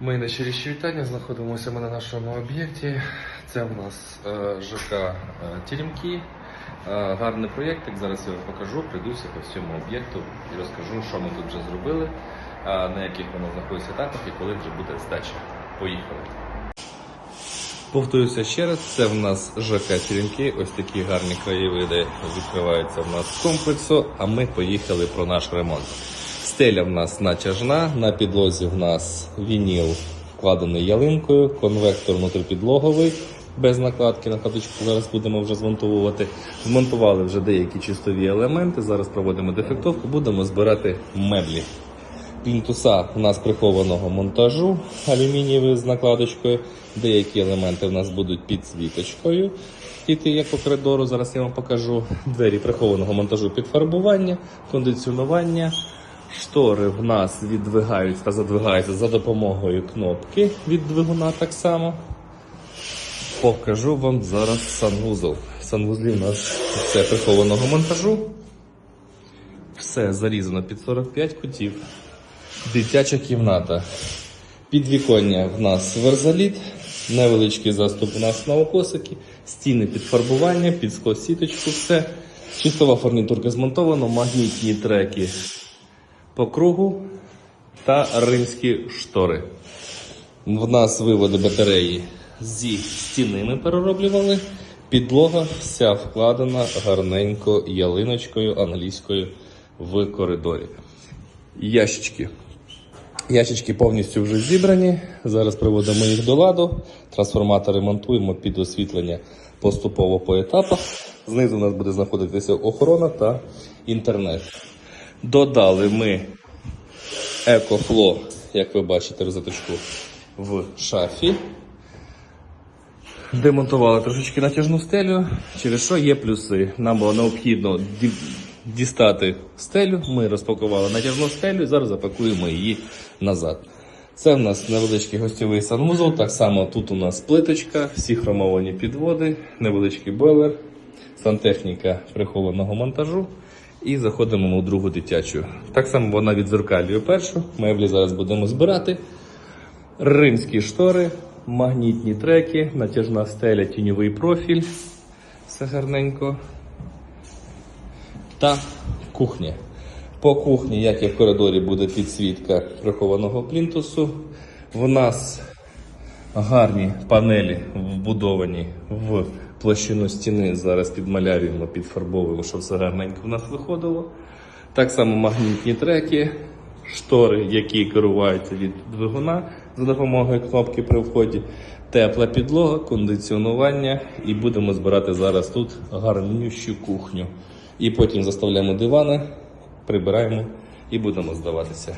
Ми на найщиріші вітання знаходимося ми на нашому об'єкті. Це в нас е, ЖК е, Теремки. Е, гарний проєкт. Зараз я вам покажу, прийдуся по всьому об'єкту і розкажу, що ми тут вже зробили, на яких воно знаходиться етапах і коли вже буде здача. Поїхали. Повторюся ще раз, це в нас ЖК Теремки. Ось такі гарні краєвиди відкриваються в нас комплексу, а ми поїхали про наш ремонт. Стеля в нас натяжна, на підлозі в нас вініл вкладений ялинкою, конвектор внутріпідлоговий без накладки. Накладочку зараз будемо вже змонтовувати. Змонтували вже деякі чистові елементи. Зараз проводимо дефектовку, будемо збирати меблі. Плінтуса у нас прихованого монтажу алюмінієвий з накладочкою. Деякі елементи у нас будуть підсвіточкою. Іти як по коридору, зараз я вам покажу. Двері прихованого монтажу підфарбування, кондиціонування. Штори в нас віддвигаються та задвигаються за допомогою кнопки від двигуна так само. Покажу вам зараз санвузол. Санвузлі у нас все прихованого монтажу. Все зарізано під 45 кутів. Дитяча кімната. Підвіконня в нас верзаліт, невеличкий заступ у нас на окосики, стіни під фарбування, під склосіточку, все. Чистова фурнітурка змонтована, магнітні треки по кругу та римські штори. В нас виводи батареї зі стіни ми перероблювали. Підлога вся вкладена гарненько ялиночкою англійською в коридорі. Ящички. Ящички повністю вже зібрані. Зараз приводимо їх до ладу. Трансформатор ремонтуємо під освітлення поступово по етапах. Знизу у нас буде знаходитися охорона та інтернет. Додали ми екофло, як ви бачите, розеточку в шафі. Демонтували трошечки натяжну стелю, через що є плюси. Нам було необхідно дістати стелю. Ми розпакували натяжну стелю і зараз запакуємо її назад. Це в нас невеличкий гостьовий санвузол. Так само тут у нас плиточка, всі хромовані підводи, невеличкий бойлер, сантехніка прихованого монтажу. І заходимо у другу дитячу. Так само вона відзеркалює першу. Меблі зараз будемо збирати. Римські штори, магнітні треки, натяжна стеля, тіньовий профіль. Все гарненько. Та кухня. По кухні, як і в коридорі, буде підсвітка прихованого плінтусу. В нас гарні панелі вбудовані в площину стіни. Зараз підмалярюємо, підфарбовуємо, щоб все гарненько в нас виходило. Так само магнітні треки, штори, які керуваються від двигуна за допомогою кнопки при вході, тепла підлога, кондиціонування. І будемо збирати зараз тут гарнющу кухню. І потім заставляємо дивани, прибираємо і будемо здаватися.